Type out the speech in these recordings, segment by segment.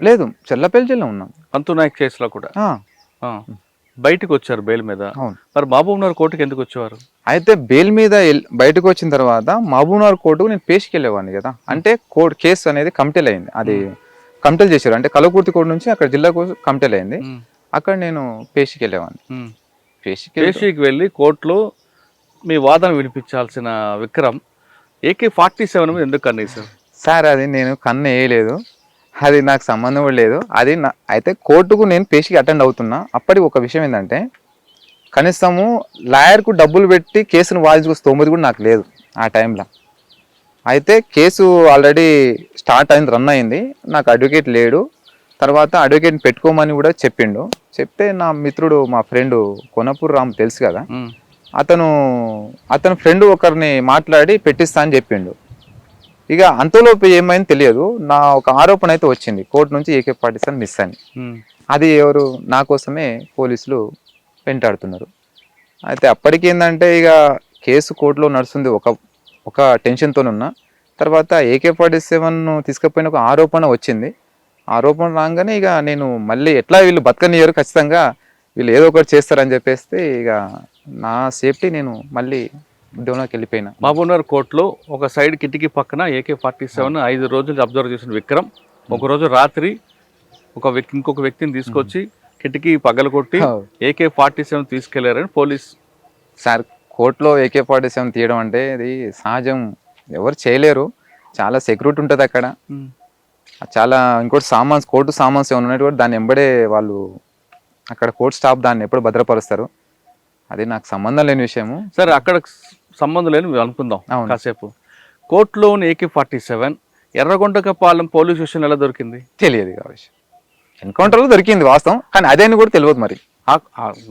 లేదు చెల్లపల్లి జిల్లా ఉన్నాం. పంతు నాయక్ కేసులో కూడా. బయటకు వచ్చారు బెయిల్ మీద. మరి మహబూబ్నగర్ కోర్టుకి ఎందుకు వచ్చేవారు? అయితే బెయిల్ మీద బయటకు వచ్చిన తర్వాత మహబూబ్నగర్ కోర్టుకు నేను పేషికి వెళ్ళేవాడిని కదా. అంటే కోర్టు కేసు అనేది కమిటీలు అయింది. అది కమిటీలు చేశారు. అంటే కలకుర్తి కోర్టు నుంచి అక్కడ జిల్లాకు కమిటీలు అయింది. అక్కడ నేను పేషికి వెళ్ళేవాడిని. పేషికి వెళ్ళి కోర్టులో మీ వాదన వినిపించాల్సిన విక్రమ్ ఏకే ఫార్టీ సెవెన్ మీద ఎందుకు కన్నీసారు సార్ అది నేను కన్ను వేయలేదు. అది నాకు సంబంధం కూడా లేదు. అది నా అయితే కోర్టుకు నేను పేషికి అటెండ్ అవుతున్నా. అప్పటికి ఒక విషయం ఏంటంటే కనీసము లాయర్కు డబ్బులు పెట్టి కేసును వాదించుకో స్తోమతి కూడా నాకు లేదు ఆ టైంలో. అయితే కేసు ఆల్రెడీ స్టార్ట్ అయింది రన్ అయింది. నాకు అడ్వకేట్ లేడు. తర్వాత అడ్వకేట్ని పెట్టుకోమని కూడా చెప్పిండు. చెప్తే నా మిత్రుడు మా ఫ్రెండ్ కొనపూర్ రామ్ తెలుసు కదా. అతను అతని ఫ్రెండ్ ఒకరిని మాట్లాడి పెట్టిస్తా అని చెప్పిండు. ఇక అంతలోపు ఏమైంది తెలియదు. నా ఒక ఆరోపణ అయితే వచ్చింది. కోర్టు నుంచి ఏకే పాటిస్తాను మిస్ అని. అది ఎవరు? నా కోసమే పోలీసులు వెంటాడుతున్నారు. అయితే అప్పటికి ఏంటంటే ఇక కేసు కోర్టులో నడుస్తుంది. ఒక ఒక టెన్షన్తో ఉన్నా. తర్వాత ఏకే ఫార్టీ సెవెన్ తీసుకుపోయిన ఒక ఆరోపణ వచ్చింది. ఆరోపణ రాగానే ఇక నేను మళ్ళీ ఎట్లా వీళ్ళు బతకనియరు ఖచ్చితంగా. వీళ్ళు ఏదో ఒకటి చేస్తారని చెప్పేస్తే ఇక నా సేఫ్టీ నేను మళ్ళీ ఉద్యోగంలోకి వెళ్ళిపోయినా మహబూబ్నగర్ కోర్టులో ఒక సైడ్ కిటికీ పక్కన ఏకే ఫార్టీ సెవెన్ ఐదు రోజులు అబ్జర్వ్ చేసిన విక్రమ్ ఒక రోజు రాత్రి ఒక వ్యక్తి ఇంకొక వ్యక్తిని తీసుకొచ్చి కిటికీ పగలగొట్టి ఏకే ఫార్టీ సెవెన్ తీసుకెళ్ళారని పోలీస్ సార్ కోర్టులో ఏకే ఫార్టీ సెవెన్ తీయడం అంటే ఇది సహజం. ఎవరు చేయలేరు. చాలా సెక్యూరిటీ ఉంటుంది అక్కడ. చాలా ఇంకోటి సామాన్స్ కోర్టు సామాన్స్ ఏమైనా ఉన్నాయి కూడా దాన్ని ఎంబడే వాళ్ళు అక్కడ కోర్టు స్టాఫ్ దాన్ని ఎప్పుడు భద్రపరుస్తారు. అది నాకు సంబంధం లేని విషయము. సరే అక్కడ సంబంధం లేని మేము అనుకుందాం. కాసేపు. కోర్టులోని AK forty seven Erragondakapalem police station ఎలా దొరికింది? తెలియదు విషయం. ఎన్కౌంటర్లో దొరికింది వాస్తవం కానీ అదే అని కూడా తెలియదు మరి.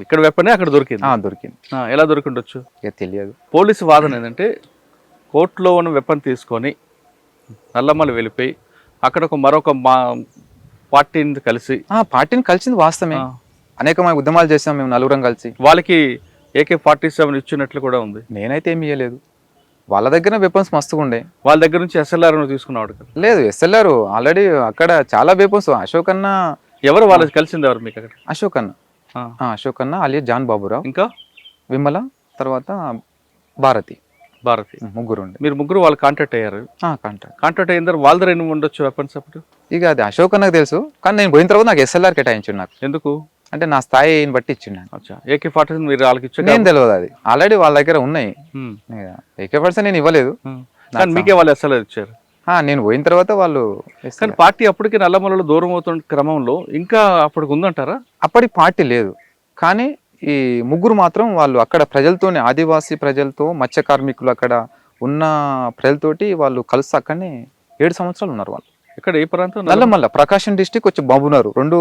ఇక్కడ వెపనే అక్కడ దొరికింది. దొరికింది. ఎలా దొరికిండొచ్చు? తెలియదు. పోలీసు వాదన ఏంటంటే కోర్టులో ఉన్న వెపన్ తీసుకొని నల్లమల వెళ్ళిపోయి అక్కడ ఒక మరొక మా పార్టీని కలిసి ఆ, పార్టీని కలిసింది వాస్తవమే. అనేకమైన ఉద్యమాలు చేసాం మేము నలుగురం కలిసి. వాళ్ళకి ఏకే ఫార్టీ సెవెన్ ఇచ్చినట్లు కూడా ఉంది. నేనైతే ఏమి ఇవ్వలేదు వాళ్ళ దగ్గర వెపన్స్ మస్తుగా ఉండే వాళ్ళ దగ్గర నుంచి ఎస్ఎల్ఆర్ తీసుకున్నాడు కదా. లేదు ఎస్ఎల్ఆర్ ఆల్రెడీ అక్కడ చాలా వెపన్స్ అశోక్ అన్న ఎవరు వాళ్ళకి కలిసింది ఎవరు మీకు అక్కడ? అశోక్ అన్న. అశోక్ అన్న అలియా జాన్ బాబురావు. ఇంకా? విమల తర్వాత భారతి. భారతి. ముగ్గురు మీరు ముగ్గురు వాళ్ళు కాంటాక్ట్ అయ్యారు. కాంటాక్ట్ కాంటాక్ట్ అయిన తర్వాత వాళ్ళ దగ్గర ఉండొచ్చు వెపన్స్ అప్పుడు? ఇక అది అశోక్ అన్నకు తెలుసు. కానీ నేను పోయిన తర్వాత నాకు ఎస్ఎల్ఆర్ కేటాయించు నాకు. ఎందుకు? అంటే నా స్థాయిని బట్టి ఇచ్చిండు ఏకే ఫార్టీ మీరు వాళ్ళకి ఇచ్చారు నేను తెలియదు అది. ఆల్రెడీ వాళ్ళ దగ్గర ఉన్నాయి. ఏకే పర్సెంట్ నేను ఇవ్వలేదు. కానీ మీకే వాళ్ళు ఎస్ఎల్ఆర్ ఇచ్చారు. నేను పోయిన తర్వాత వాళ్ళు కానీ. పార్టీ అప్పటికి నల్లమలలో దూరం అవుతున్న క్రమంలో ఇంకా అప్పటికి ఉందంటారా? అప్పటి పార్టీ లేదు. కానీ ఈ ముగ్గురు మాత్రం వాళ్ళు అక్కడ ప్రజలతోనే ఆదివాసీ ప్రజలతో మత్స్య కార్మికులు అక్కడ ఉన్న ప్రజలతోటి వాళ్ళు కలిసి అక్కడనే ఏడు సంవత్సరాలు ఉన్నారు వాళ్ళు. ఇక్కడ ఏ ప్రాంతం? నల్లమల్ల ప్రకాశం డిస్టిక్ వచ్చి బాబునారు. రెండు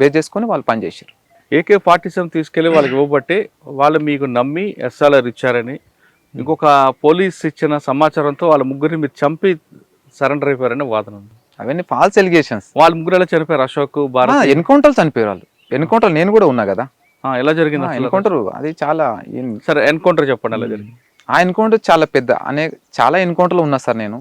బేస్ చేసుకొని వాళ్ళు పనిచేసారు ఏకే ఫార్టీ సెవెన్ తీసుకెళ్ళి వాళ్ళకి ఇవ్వబట్టే వాళ్ళు మీకు నమ్మి ఎస్ఎల్ఆర్ ఇచ్చారని ఇంకొక పోలీస్ ఇచ్చిన సమాచారంతో వాళ్ళ ముగ్గురిని మీరు చంపి సరెండర్ అయిపోయారని వాదన ఉంది. అవన్నీ ఫాల్స్ ఎలిగేషన్స్ వాళ్ళ ముగ్గురు ఎలా చనిపోయారు? అశోక్ భారత్? ఎన్కౌంటర్లు చనిపోయారు వాళ్ళు ఎన్కౌంటర్ నేను కూడా ఉన్నా కదా. ఎలా జరిగింది? ఎన్కౌంటర్ అది చాలా సరే ఎన్కౌంటర్ చెప్పండి ఎలా జరిగింది? ఆ ఎన్కౌంటర్ చాలా పెద్ద అనే చాలా ఎన్కౌంటర్లు ఉన్నా సార్ నేను.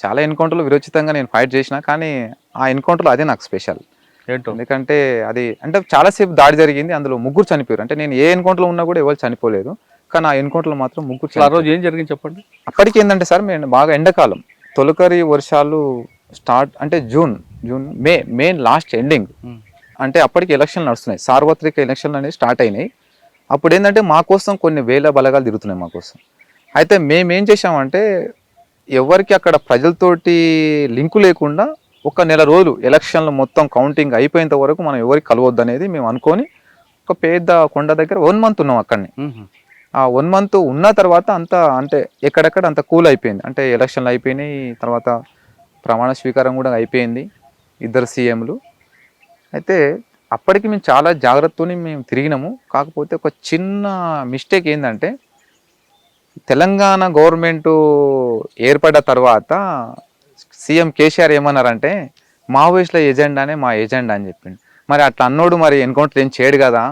చాలా ఎన్కౌంటర్లు విరోచితంగా నేను ఫైట్ చేసిన కానీ ఆ ఎన్కౌంటర్లో అదే నాకు స్పెషల్. ఏంటో? ఎందుకంటే అది అంటే చాలాసేపు దాడి జరిగింది అందులో ముగ్గురు చనిపోయారు. అంటే నేను ఏ ఎన్కౌంటర్లో ఉన్నా కూడా ఎవరు చనిపోలేదు. కానీ ఆ ఎన్కౌంటర్లో మాత్రం ముగ్గురు ఆ. రోజు ఏం జరిగింది చెప్పండి? అప్పటికి ఏంటంటే సార్ మేము బాగా ఎండాకాలం. తొలకరి వర్షాలు స్టార్ట్ అంటే June June May May last ending. అంటే అప్పటికి ఎలక్షన్లు నడుస్తున్నాయి. సార్వత్రిక ఎలక్షన్లు అనేవి స్టార్ట్ అయినాయి. అప్పుడు ఏంటంటే మా కోసం కొన్ని వేల బలగాలు తిరుగుతున్నాయి మా కోసం. అయితే మేము ఏం చేసామంటే ఎవరికి అక్కడ ప్రజలతోటి లింకు లేకుండా ఒక నెల రోజులు ఎలక్షన్లు మొత్తం కౌంటింగ్ అయిపోయేంత వరకు మనం ఎవరికి కలవద్దు అనేది మేము అనుకొని ఒక పెద్ద కొండ దగ్గర వన్ మంత్ ఉన్నాం అక్కడనే. ఆ వన్ మంత్ ఉన్న తర్వాత అంత అంటే ఎక్కడెక్కడ అంత కూల్ అయిపోయింది. అంటే ఎలక్షన్లు అయిపోయినాయి తర్వాత ప్రమాణ స్వీకారం కూడా అయిపోయింది ఇద్దరు సీఎంలు. అయితే అప్పటికి మేము చాలా జాగ్రత్తతోని మేము తిరిగినాము. కాకపోతే ఒక చిన్న మిస్టేక్ ఏంటంటే తెలంగాణ గవర్నమెంటు ఏర్పడ్డ తర్వాత సీఎం కేసీఆర్ ఏమన్నారంటే మావోయిస్టుల ఎజెండానే మా ఎజెండా అని చెప్పిండు. మరి అట్లా అన్నోడు మరి ఎన్కౌంటర్ ఏం చేయడు కదా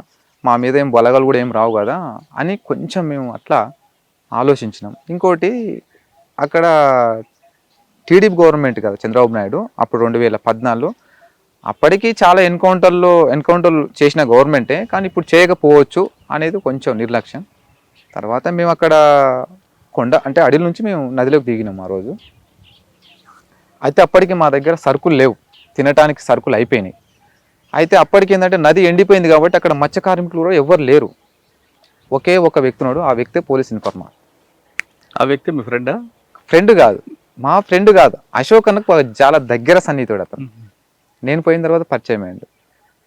మా మీద ఏం బలగాలు కూడా ఏం రావు కదా అని కొంచెం మేము అట్లా ఆలోచించినాం. ఇంకోటి అక్కడ టీడీపీ గవర్నమెంట్ కదా చంద్రబాబు నాయుడు అప్పుడు రెండు వేల పద్నాలుగు అప్పటికి చాలా ఎన్కౌంటర్లు ఎన్కౌంటర్లు చేసిన గవర్నమెంటే కానీ ఇప్పుడు చేయకపోవచ్చు అనేది కొంచెం నిర్లక్ష్యం. తర్వాత మేము అక్కడ కొండ అంటే అడవి నుంచి మేము నదిలోకి దిగినాం ఆ రోజు. అయితే అప్పటికి మా దగ్గర సరుకులు లేవు. తినడానికి సరుకులు అయిపోయినాయి. అయితే అప్పటికి ఏంటంటే నది ఎండిపోయింది కాబట్టి అక్కడ మత్స్య కార్మికులు కూడా ఎవ్వరు లేరు. ఒకే ఒక వ్యక్తి ఉన్నాడు ఆ వ్యక్తే పోలీస్ ఇన్ఫార్మర్. ఆ వ్యక్తి మీ ఫ్రెండా? ఫ్రెండ్ కాదు. మా ఫ్రెండ్ కాదు. అశోక్ అన్నకు చాలా దగ్గర సన్నిహితుడు అతను. నేను పోయిన తర్వాత పరిచయం అయ్యాడు.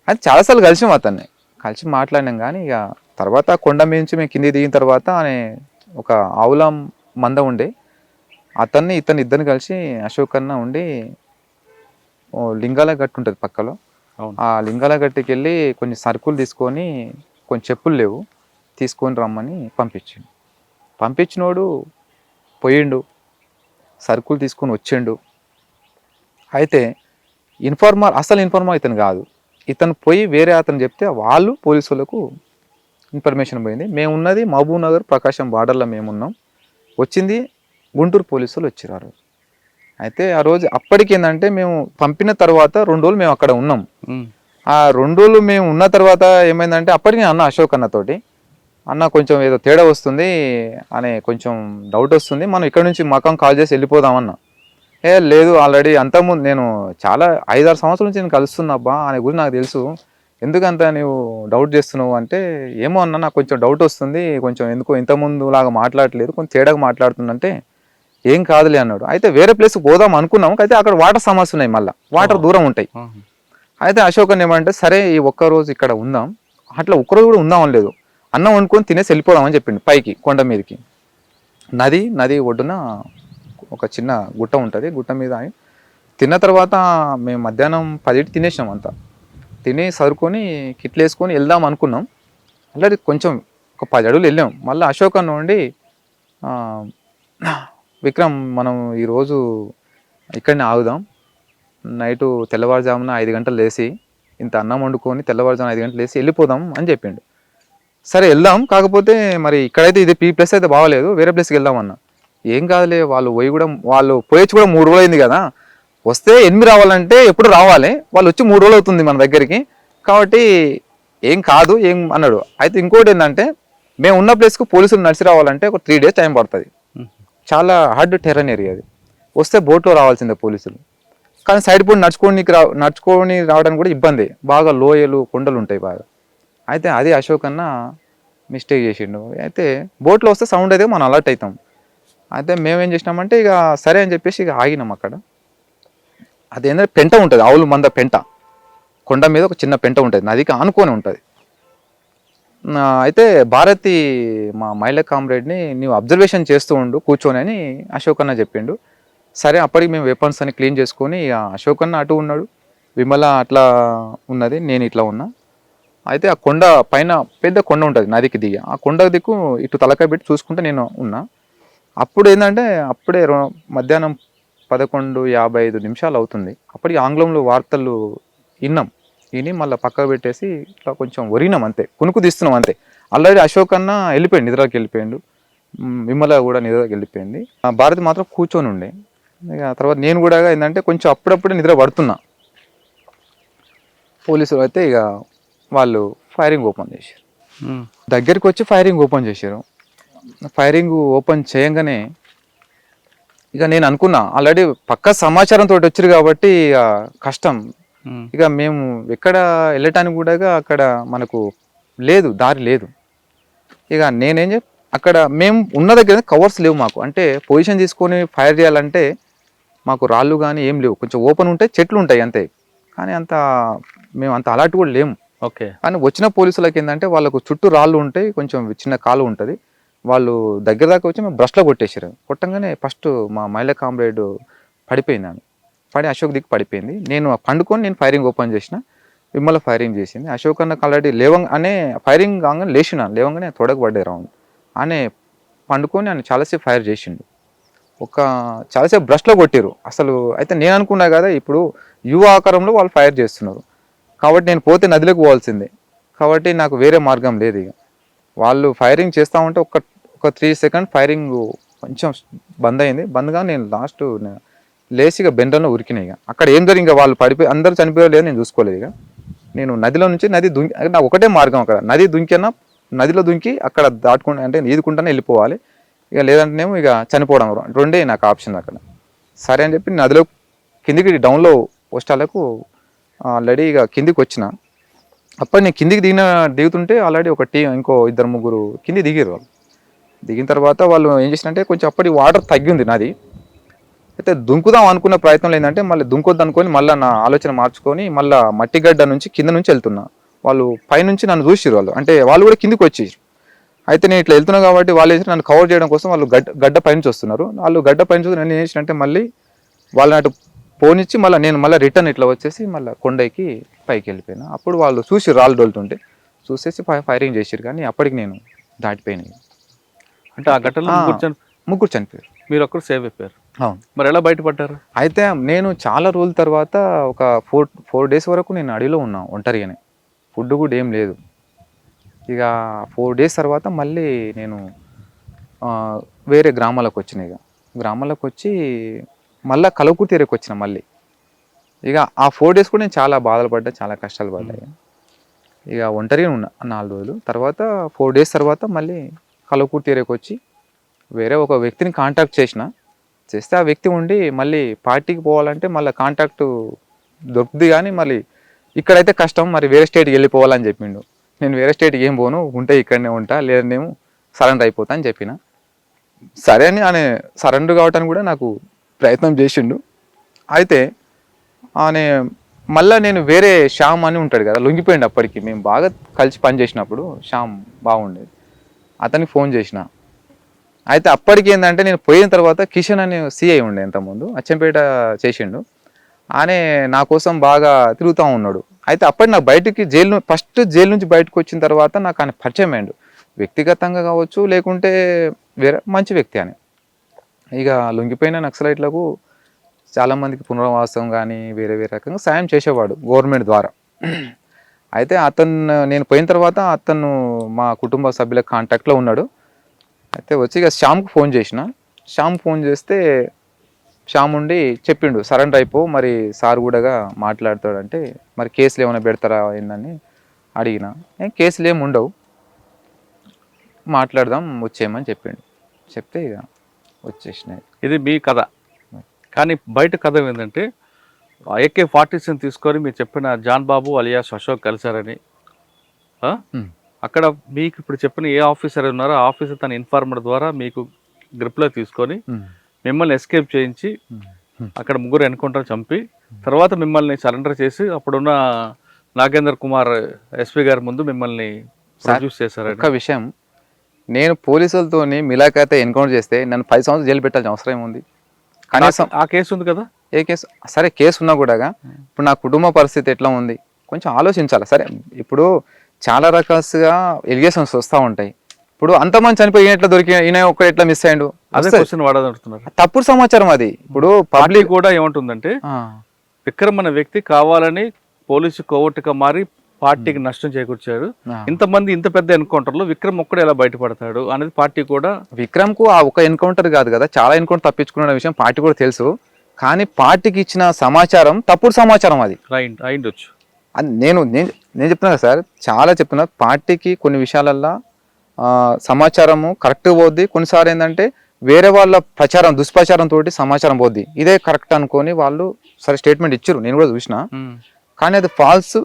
అది చాలాసార్లు కలిసాం అతన్ని. కలిసి మాట్లాడినాం కానీ ఇక తర్వాత కొండ నుంచి మేము కింది దిగిన తర్వాత అనే ఒక ఆవుల మంద ఉండే. అతన్ని ఇతను ఇద్దరిని కలిసి అశోక్ అన్న ఉండి లింగాల గట్టు ఉంటుంది పక్కలో. ఆ లింగాల గట్టుకి వెళ్ళి కొన్ని సరుకులు తీసుకొని కొన్ని చెప్పులు లేవు తీసుకొని రమ్మని పంపించిండు. పంపించినోడు పోయిండు సరుకులు తీసుకొని వచ్చిండు. అయితే ఇన్ఫార్మర్ అసలు ఇన్ఫార్మర్ ఇతను కాదు. ఇతను పోయి వేరే అతను చెప్తే వాళ్ళు పోలీసు వాళ్ళకు ఇన్ఫర్మేషన్ పోయింది. మేము ఉన్నది మహబూబ్ నగర్ ప్రకాశం బార్డర్లో మేము ఉన్నాం వచ్చింది గుంటూరు పోలీసులు వచ్చారు ఆ రోజు అయితే ఆ రోజు అప్పటికి ఏంటంటే మేము పంపిన తర్వాత రెండు రోజులు మేము అక్కడ ఉన్నాం. ఆ రెండు రోజులు మేము ఉన్న తర్వాత ఏమైందంటే అప్పటికి నేను అన్న అశోక్ అన్నతోటి అన్న కొంచెం ఏదో తేడా వస్తుంది అనే కొంచెం డౌట్ వస్తుంది. మనం ఇక్కడ నుంచి మకం కాల్ చేసి వెళ్ళిపోదామన్న ఏ లేదు ఆల్రెడీ అంతకుముందు నేను చాలా ఐదారు సంవత్సరాల నుంచి నేను కలుస్తున్నా అబ్బా అనే గురించి నాకు తెలుసు. ఎందుకంత నువ్వు డౌట్ చేస్తున్నావు అంటే ఏమో అన్న నాకు కొంచెం డౌట్ వస్తుంది కొంచెం ఎందుకో ఇంతకుముందు లాగా మాట్లాడట్లేదు కొంచెం తేడాగా మాట్లాడుతుందంటే ఏం కాదులే అన్నాడు. అయితే వేరే ప్లేస్ పోదాం అనుకున్నాం అయితే అక్కడ వాటర్ సమస్య ఉన్నాయి మళ్ళీ. వాటర్ దూరం ఉంటాయి. అయితే అశోక్ అని ఏమంటే సరే ఈ ఒక్క రోజు ఇక్కడ ఉందాం. అట్లా ఒక్కరోజు కూడా ఉందాం లేదు. అన్నం వండుకొని తినేసి వెళ్ళిపోదామని చెప్పిండు పైకి కొండ మీదకి. నది నది ఒడ్డున ఒక చిన్న గుట్ట ఉంటుంది. గుట్ట మీద తిన్న తర్వాత మేము మధ్యాహ్నం పదిటి తినేసాం అంతా. తిని సరుకొని కిట్లు వేసుకొని వెళ్దాం అనుకున్నాం. అలా కొంచెం ఒక పది అడుగులు వెళ్ళాం. మళ్ళీ అశోక నుండి ఉండి విక్రమ్ మనం ఈరోజు ఇక్కడనే ఆగుదాం. నైటు తెల్లవారుజామున ఐదు గంటలు లేచి ఇంత అన్నం వండుకొని తెల్లవారుజామున ఐదు గంటలు లేసి వెళ్ళిపోదాం అని చెప్పిండు. సరే వెళ్దాం. కాకపోతే మరి ఇక్కడైతే ఇది ఈ ప్లేస్ అయితే బాగలేదు. వేరే ప్లేస్కి వెళ్దాం అన్న ఏం కాదులే వాళ్ళు పోయి కూడా వాళ్ళు పోయొచ్చు కూడా మూడు రోజులు అయింది కదా. వస్తే ఎనిమిది రావాలంటే ఎప్పుడు రావాలి? వాళ్ళు వచ్చి మూడు రోజులు అవుతుంది మన దగ్గరికి. కాబట్టి ఏం కాదు ఏం అన్నాడు. అయితే ఇంకోటి ఏంటంటే మేము ఉన్న ప్లేస్కు పోలీసులు నడిచి రావాలంటే ఒక త్రీ డేస్ టైం పడుతుంది. చాలా హార్డ్ టెరన్ ఏరియా అది. వస్తే బోట్లో రావాల్సిందే పోలీసులు. కానీ సైడ్ పోయి నడుచుకోనికి రా నడుచుకొని రావడానికి కూడా ఇబ్బంది. బాగా లోయలు కొండలు ఉంటాయి బాగా. అయితే అది అశోక్ అన్న మిస్టేక్ చేసిండు. అయితే బోట్లో వస్తే సౌండ్ అయితే మనం అలర్ట్ అవుతాం. అయితే మేము ఏం చేసినామంటే ఇక సరే అని చెప్పేసి ఇక ఆగినాం అక్కడ. అదేంటంటే పెంట ఉంటుంది ఆవులు మంద పెంట. కొండ మీద ఒక చిన్న పెంట ఉంటుంది నదికి ఆనుకొని ఉంటుంది. అయితే భారతి మా మహిళా కామ్రేడ్ని నీవు అబ్జర్వేషన్ చేస్తూ ఉండు కూర్చొని అని అశోక్ అన్న చెప్పిండు. సరే అప్పటికి మేము వెపన్స్ అని క్లీన్ చేసుకొని అశోక్ అన్న అటు ఉన్నాడు విమల అట్లా ఉన్నది నేను ఇట్లా ఉన్నా. అయితే ఆ కొండ పైన పెద్ద కొండ ఉంటుంది నదికి దిగి. ఆ కొండ దిక్కు ఇటు తలకాయ పెట్టి చూసుకుంటే నేను ఉన్నా. అప్పుడు ఏంటంటే అప్పుడే రో- మధ్యాహ్నం పదకొండు యాభై ఐదు నిమిషాలు అవుతుంది. అప్పటికి ఆంగ్లంలో వార్తలు విన్నాం. విని మళ్ళీ పక్కకు పెట్టేసి ఇట్లా కొంచెం ఒరిగినాం అంతే. కునుకు తీస్తున్నాం అంతే. ఆల్రెడీ అశోక్ అన్న వెళ్ళిపోయింది నిద్రకి వెళ్ళిపోయిండు. విమల కూడా నిద్రకి వెళ్ళిపోయింది. భారతి మాత్రం కూర్చొని ఉండే. ఇక తర్వాత నేను కూడా ఏంటంటే కొంచెం అప్పుడప్పుడే నిద్ర పడుతున్నా. పోలీసులు అయితే ఇక వాళ్ళు ఫైరింగ్ ఓపెన్ చేశారు. దగ్గరికి వచ్చి ఫైరింగ్ ఓపెన్ చేశారు. ఫైరింగ్ ఓపెన్ చేయంగానే ఇక నేను అనుకున్నా. ఆల్రెడీ పక్క సమాచారంతో వచ్చారు కాబట్టి కష్టం. ఇక మేము ఎక్కడ వెళ్ళటానికి కూడా అక్కడ మనకు లేదు దారి లేదు. ఇక నేనేం చెప్ అక్కడ మేము ఉన్న దగ్గర కవర్స్ లేవు మాకు. అంటే పొజిషన్ తీసుకొని ఫైర్ చేయాలంటే మాకు రాళ్ళు కానీ ఏం లేవు. కొంచెం ఓపెన్ ఉంటే చెట్లు ఉంటాయి అంతే. కానీ అంత మేము అంత అలర్ట్ కూడా లేము. ఓకే. కానీ వచ్చిన పోలీసులకి ఏంటంటే వాళ్ళకు చుట్టూ రాళ్ళు ఉంటాయి కొంచెం చిన్న కాలు ఉంటుంది. వాళ్ళు దగ్గర దాకా వచ్చి మేము బ్రష్లో కొట్టేశారు. కొట్టంగానే ఫస్ట్ మా మహిళా కామ్రేడ్ పడిపోయింది ఆమె. పడి అశోక్ దిక్కు పడిపోయింది. నేను పండుకొని నేను ఫైరింగ్ ఓపెన్ చేసిన. విమల ఫైరింగ్ చేసింది. అశోక్ అన్నకు ఆల్రెడీ లేవంగా అనే ఫైరింగ్ కాగానే లేచిన లేవంగానే తొడకు పడ్డే రౌండ్ అనే పండుకొని ఆయన చాలాసేపు ఫైర్ చేసిండు. ఒక చాలాసేపు బ్రష్లో కొట్టారు అసలు అయితే నేను అనుకున్నా కదా ఇప్పుడు యువ ఆకారంలో వాళ్ళు ఫైర్ చేస్తున్నారు. కాబట్టి నేను పోతే నదిలోకి పోవాల్సిందే. కాబట్టి నాకు వేరే మార్గం లేదు ఇక. వాళ్ళు ఫైరింగ్ చేస్తూ ఉంటే ఒక ఒక త్రీ సెకండ్ ఫైరింగ్ కొంచెం బంద్ అయింది. బంద్గా నేను లాస్ట్ లేచి ఇక బెండ్రంలో ఉరికినాయి ఇక. అక్కడ ఏం జరిగింది? వాళ్ళు పడిపోయి అందరూ చనిపోయారు లేదు నేను చూసుకోలేదు ఇక. నేను నదిలో నుంచి నది దుంకి నా నాకు ఒకటే మార్గం అక్కడ. నది దుంకినా నదిలో దుంకి అక్కడ దాటుకుంటా అంటే ఈదుకుంటానే వెళ్ళిపోవాలి. ఇక లేదంటేనేమో ఇక చనిపోవడం రెండే నాకు ఆప్షన్ అక్కడ. సరే అని చెప్పి నదిలో కిందికి డౌన్లో పోస్టాలకు ఆల్రెడీ ఇక కిందికి వచ్చిన. అప్పుడు నేను కిందికి దిగిన దిగుతుంటే ఆల్రెడీ ఒక టీ ఇంకో ఇద్దరు ముగ్గురు కింది దిగారు వాళ్ళు. దిగిన తర్వాత వాళ్ళు ఏం చేసినంటే కొంచెం అప్పటి వాటర్ తగ్గింది నాది. అయితే దుంకుదాం అనుకున్న ప్రయత్నం ఏంటంటే మళ్ళీ దుంకొద్దు అనుకొని మళ్ళీ నా ఆలోచన మార్చుకొని మళ్ళీ మట్టిగడ్డ నుంచి కింద నుంచి వెళ్తున్నా. వాళ్ళు పైనుంచి నన్ను చూసిరు వాళ్ళు. అంటే వాళ్ళు కూడా కిందికి వచ్చేసి అయితే నేను ఇట్లా వెళ్తున్నా కాబట్టి వాళ్ళు వేసి నన్ను కవర్ చేయడం కోసం వాళ్ళు గడ్డ గడ్డ పైనుంచి వస్తున్నారు. వాళ్ళు గడ్డ పైన చూసి నేను ఏం చేసినంటే మళ్ళీ వాళ్ళని అటు పోనిచ్చి మళ్ళీ నేను మళ్ళీ రిటర్న్ ఇట్లా వచ్చేసి మళ్ళీ కొండకి పైకి వెళ్ళిపోయినా అప్పుడు వాళ్ళు చూసి రాళ్ళు డోలుతుంటే చూసేసి ఫైరింగ్ చేసిరు కానీ అప్పటికి నేను దాటిపోయినాయి అంటే ఆ ఘటనలో. ముగ్గురు చని- ముగ్గురు చనిపోయారు. మీరు ఒక్కరు సేవ్ అయిపోయారు. అవును. మరి ఎలా బయటపడ్డారు? అయితే నేను చాలా రోజుల తర్వాత ఒక ఫోర్ ఫోర్ డేస్ వరకు నేను అడవిలో ఉన్నా ఒంటరిగానే. ఫుడ్ కూడా ఏం లేదు. ఇక ఫోర్ డేస్ తర్వాత మళ్ళీ నేను వేరే గ్రామాలకు వచ్చిన ఇక. గ్రామాలకు వచ్చి మళ్ళీ కలవకుర్తి ఏరియాకి వచ్చిన మళ్ళీ. ఇక ఆ ఫోర్ డేస్ కూడా నేను చాలా బాధలు పడ్డా చాలా కష్టాలు పడ్డాయి ఇక. ఒంటరిగా ఉన్నా నాలుగు రోజులు. తర్వాత ఫోర్ డేస్ తర్వాత మళ్ళీ కలవకుర్తి ఏరియాకి వచ్చి వేరే ఒక వ్యక్తిని కాంటాక్ట్ చేసిన. చేస్తే ఆ వ్యక్తి ఉండి మళ్ళీ పార్టీకి పోవాలంటే మళ్ళీ కాంటాక్ట్ దొరుకుతుంది కానీ మళ్ళీ ఇక్కడైతే కష్టం మరి వేరే స్టేట్కి వెళ్ళిపోవాలని చెప్పిండు. నేను వేరే స్టేట్కి ఏం పోను ఉంటే ఇక్కడనే ఉంటా లేదనేమో సరెండర్ అయిపోతా అని చెప్పిన. సరే అని ఆయన సరెండర్ కావటానికి కూడా నాకు ప్రయత్నం చేసిండు. అయితే ఆయన మళ్ళీ నేను వేరే శ్యామ్ అని ఉంటాడు కదా లొంగిపోయిండు అప్పటికి. మేము బాగా కలిసి పని చేసినప్పుడు శ్యామ్ బాగుండేది. అతనికి ఫోన్ చేసిన. అయితే అప్పటికి ఏంటంటే నేను పోయిన తర్వాత కిషన్ అనే సిఐ ఉండే ఇంతకుముందు అచ్చంపేట చేసిండు. ఆనే నా కోసం బాగా తిరుగుతూ ఉన్నాడు. అయితే అప్పటి నాకు బయటికి జైలు ఫస్ట్ జైలు నుంచి బయటకు వచ్చిన తర్వాత నాకు ఆయన పరిచయం అయ్యాడు. వ్యక్తిగతంగా కావచ్చు లేకుంటే వేరే మంచి వ్యక్తి అని. ఇక లొంగిపోయిన నక్సలైట్లకు చాలామందికి పునరావాసం కానీ వేరే వేరే రకంగా సాయం చేసేవాడు గవర్నమెంట్ ద్వారా. అయితే అతను నేను పోయిన తర్వాత అతను మా కుటుంబ సభ్యుల కాంటాక్ట్లో ఉన్నాడు. అయితే వచ్చి ఇక శ్యామ్కి ఫోన్ చేసిన. శ్యామ్ ఫోన్ చేస్తే శ్యామ్ ఉండి చెప్పిండు సరెండర్ అయిపో మరి సార్ కూడా మాట్లాడతాడంటే మరి కేసులు ఏమైనా పెడతారా ఏందని అడిగిన. కేసులు ఏమి ఉండవు. మాట్లాడదాం వచ్చేయమని చెప్పిండు. చెప్తే ఇక వచ్చేసినాయి. ఇది మీ కథ. కానీ బయట కథ ఏంటంటే ఏకే ఫార్టీ సెవెన్ తీసుకొని మీరు చెప్పిన జాన్ బాబు అలియాస్ అశోక్ కలిశారని. అక్కడ మీకు ఇప్పుడు చెప్పిన ఏ ఆఫీసర్ ఉన్నారో ఆఫీసర్ తన ఇన్ఫార్మర్ ద్వారా మీకు గ్రిప్లో తీసుకొని మిమ్మల్ని ఎస్కేప్ చేయించి. అక్కడ ముగ్గురు ఎన్కౌంటర్ చంపి తర్వాత మిమ్మల్ని సరెండర్ చేసి అప్పుడున్న నాగేందర్ కుమార్ ఎస్పీ గారి ముందు మిమ్మల్ని ప్రొడ్యూస్ చేశారని. ఒక్క విషయం. నేను పోలీసులతోని మిలాఖాతే ఎన్కౌంటర్ చేస్తే నన్ను పది సంవత్సరాలు జైలు పెట్టాల్సిన అవసరం ఏముంది? కనీసం ఆ కేసు ఉంది కదా? ఏ కేసు? సరే కేసు ఉన్నా కూడా ఇప్పుడు నా కుటుంబ పరిస్థితి ఎట్లా ఉంది? కొంచెం ఆలోచించాలి? సరే ఇప్పుడు చాలా రకాలుగా ఎలిగేషన్స్ వస్తూ ఉంటాయి. ఇప్పుడు అంతమంది చనిపోయి ఈయన ఎట్లా దొరికి ఈయన ఒక్క ఎట్లా మిస్ అయ్యిండు? అదే వస్తది. క్వశ్చన్ వాడదంటున్నారు తప్పుడు సమాచారం అది. ఇప్పుడు పబ్లిక్ కూడా ఏమంటుందంటే విక్రమ్ అనే వ్యక్తి కావాలని పోలీసు కోవట్టుగా మారి పార్టీకి నష్టం చేకూర్చాడు ఇంతమంది ఇంత పెద్ద ఎన్కౌంటర్లో విక్రమ్ ఒక్కడే ఎలా బయటపడతాడు అనేది పార్టీ కూడా విక్రమ్కు ఆ ఒక ఎన్కౌంటర్ కాదు కదా చాలా ఎన్కౌంటర్ తప్పించుకున్న విషయం పార్టీ కూడా తెలుసు. కానీ పార్టీకి ఇచ్చిన సమాచారం తప్పుడు సమాచారం అది. అయి- అయిండొచ్చు. అది నేను నేను నేను చెప్తున్నా కదా సార్ చాలా చెప్తున్నా పార్టీకి కొన్ని విషయాలల్లో సమాచారము కరెక్ట్ పోద్ది. కొన్నిసార్లు ఏంటంటే వేరే వాళ్ళ ప్రచారం దుష్ప్రచారం తోటి సమాచారం పోద్ది. ఇదే కరెక్ట్ అనుకొని వాళ్ళు సరే స్టేట్మెంట్ ఇచ్చారు నేను కూడా చూసిన. కానీ అది ఫాల్స్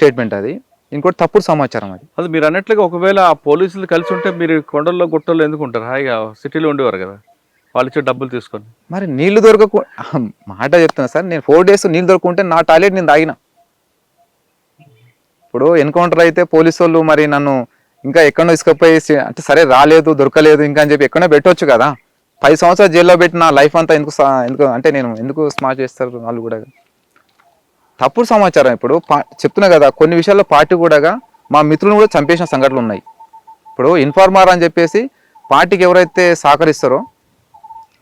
స్టేట్మెంట్ అది. ఇంకోటి తప్పుడు సమాచారం అది. అది మీరు అన్నట్లుగా ఒకవేళ ఆ పోలీసులు కలిసి ఉంటే మీరు కొండల్లో గుట్టల్లో ఎందుకు ఉంటారు? హాయిగా సిటీలో ఉండేవారు కదా. వాళ్ళు ఇచ్చే డబ్బులు తీసుకొని. మరి నీళ్ళు దొరకకు మాట చెప్తున్నా సార్. నేను ఫోర్ డేస్ నీళ్ళు దొరకకుంటే నా టాయిలెట్ నేను తాగిన. ఇప్పుడు ఎన్కౌంటర్ అయితే పోలీసు వాళ్ళు మరి నన్ను ఇంకా ఎక్కడో తీసుకుపోయి సి- అంటే సరే రాలేదు దొరకలేదు ఇంకా అని చెప్పి ఎక్కడో పెట్టొచ్చు కదా. పది సంవత్సరాలు జైల్లో పెట్టిన లైఫ్ అంతా ఎందుకు ఎందుకు అంటే నేను ఎందుకు స్మార్ట్ చేస్తారు వాళ్ళు కూడా? తప్పుడు సమాచారం ఇప్పుడు చెప్తున్నా కదా కొన్ని విషయాల్లో పార్టీ కూడా మా మిత్రులను కూడా చంపేసిన సంఘటనలు ఉన్నాయి. ఇప్పుడు ఇన్ఫార్మర్ అని చెప్పేసి పార్టీకి ఎవరైతే సహకరిస్తారో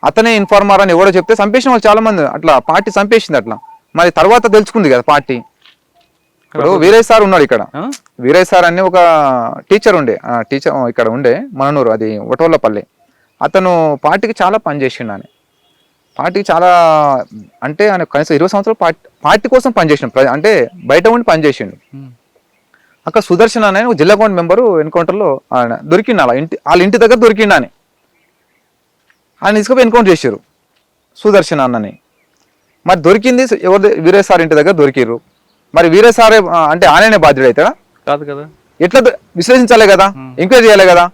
అతనే ఇన్ఫార్మర్ అని ఎవరో చెప్తే చంపేసిన వాళ్ళు చాలా మంది అట్లా పార్టీ చంపేసింది అట్లా. మరి తర్వాత తెలుసుకుంది కదా పార్టీ. ఇప్పుడు వీరయ్య సార్ ఉన్నాడు ఇక్కడ? వీరయ్య సార్ అని ఒక టీచర్ ఉండే. ఆ టీచర్ ఇక్కడ ఉండే మననూరు అది ఒటోళ్ళపల్లి. అతను పార్టీకి చాలా పని చేసిండు అని పార్టీకి చాలా అంటే ఆయన కనీసం ఇరవై సంవత్సరాలు పార్టీ పార్టీ కోసం పనిచేసిండు. ప్ర- అంటే బయట ఉండి పనిచేసిండు. అక్కడ సుదర్శన్ అనే ఒక జిల్లా కౌంట్ మెంబరు ఎన్కౌంటర్లో ఆయన దొరికిండు అలా. ఇంటి వాళ్ళ ఇంటి దగ్గర దొరికిండు అని. ఆయన తీసుకుపోయి ఎన్కౌంటర్ చేశారు సుదర్శన్ అన్నని. మరి దొరికింది ఎవరి ద- వీరే సార్ ఇంటి దగ్గర దొరికిర్రు. మరి వీరే సారే అంటే ఆయననే బాధ్యుడు అవుతాడా కాదు కదా. ఎట్లా విశ్లేషించాలి కదా. ఎంక్వైరీ చేయాలి కదా.